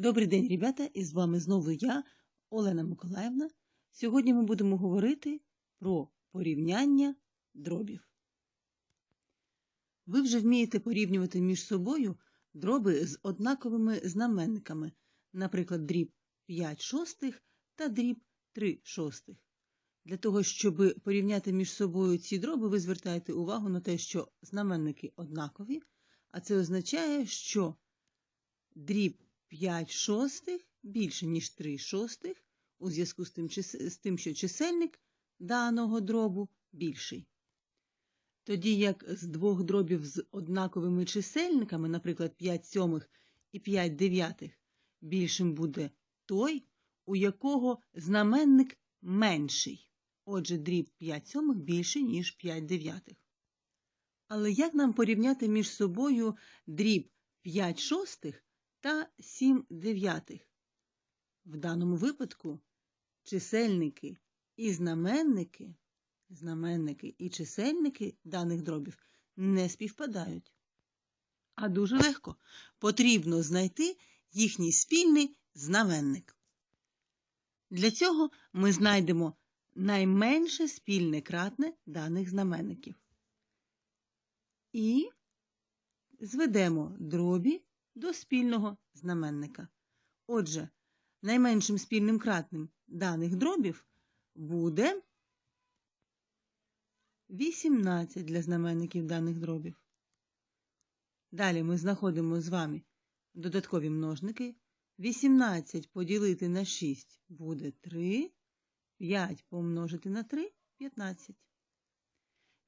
Добрий день, ребята, і з вами знову я, Олена Миколаївна. Сьогодні ми будемо говорити про порівняння дробів. Ви вже вмієте порівнювати між собою дроби з однаковими знаменниками, наприклад, дріб 5 шостих та дріб 3 шостих. Для того, щоб порівняти між собою ці дроби, ви звертаєте увагу на те, що знаменники однакові, а це означає, що дріб 5 шостих більше, ніж 3 шостих, у зв'язку з тим, з тим, що чисельник даного дробу більший. Тоді як з двох дробів з однаковими чисельниками, наприклад, 5 сьомих і 5 дев'ятих, більшим буде той, у якого знаменник менший. Отже, дріб 5 сьомих більший, ніж 5 дев'ятих. Але як нам порівняти між собою дріб 5 шостих та 7 дев'ятих? В даному випадку чисельники і знаменники, знаменники і чисельники даних дробів не співпадають. А дуже легко потрібно знайти їхній спільний знаменник. Для цього ми знайдемо найменше спільне кратне даних знаменників. І зведемо дробі до спільного знаменника. Отже, найменшим спільним кратним даних дробів буде 18 для знаменників даних дробів. Далі ми знаходимо з вами додаткові множники. 18 поділити на 6 буде 3, 5 помножити на 3 15.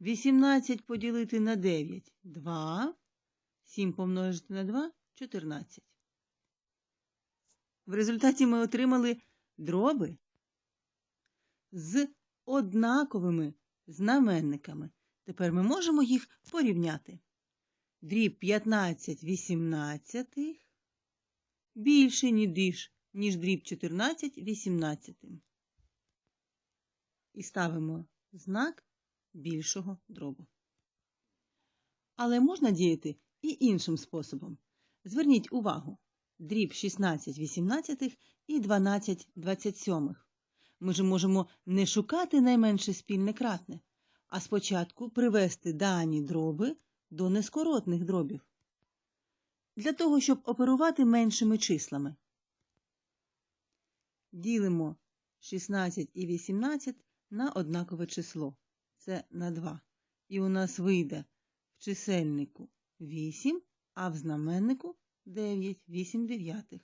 18 поділити на 9 2, 7 помножити на 2 14. В результаті ми отримали дроби з однаковими знаменниками. Тепер ми можемо їх порівняти. Дріб 15 18 більше, ніж, ніж дріб 14 18. І ставимо знак більшого дробу. Але можна діяти і іншим способом. Зверніть увагу, дріб 16 18 і 12 27. Ми ж можемо не шукати найменше спільне кратне, а спочатку привести дані дроби до нескоротних дробів. Для того, щоб оперувати меншими числами. Ділимо 16 і 18 на однакове число. Це на 2. І у нас вийде в чисельнику 8, а в знаменнику 9, 8 дев'ятих.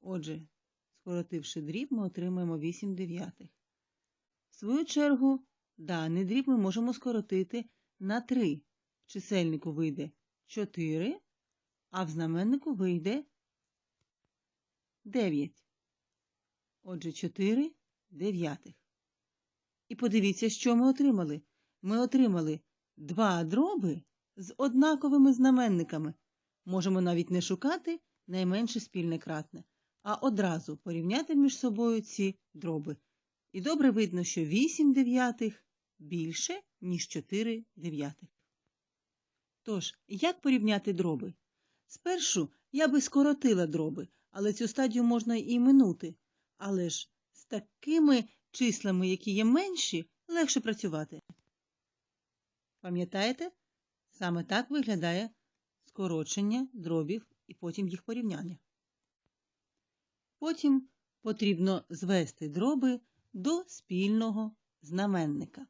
Отже, скоротивши дріб, ми отримаємо 8 дев'ятих. В свою чергу, даний дріб ми можемо скоротити на 3. В чисельнику вийде 4, а в знаменнику вийде 9. Отже, 4 дев'ятих. І подивіться, що ми отримали. Ми отримали два дроби з однаковими знаменниками. Можемо навіть не шукати найменше спільне кратне, а одразу порівняти між собою ці дроби. І добре видно, що 8 дев'ятих більше, ніж 4 дев'ятих. Тож, як порівняти дроби? Спершу я би скоротила дроби, але цю стадію можна і минути. Але ж з такими числами, які є менші, легше працювати. Пам'ятаєте? Саме так виглядає скорочення дробів і потім їх порівняння. Потім потрібно звести дроби до спільного знаменника.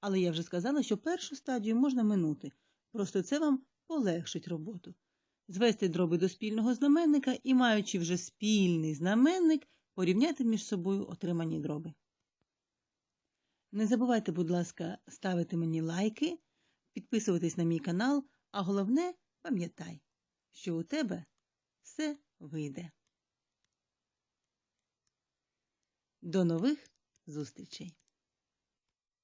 Але я вже сказала, що першу стадію можна минути. Просто це вам полегшить роботу. Звести дроби до спільного знаменника і, маючи вже спільний знаменник, порівняти між собою отримані дроби. Не забувайте, будь ласка, ставити мені лайки, підписуватись на мій канал, а головне, пам'ятай, що у тебе все вийде. До нових зустрічей!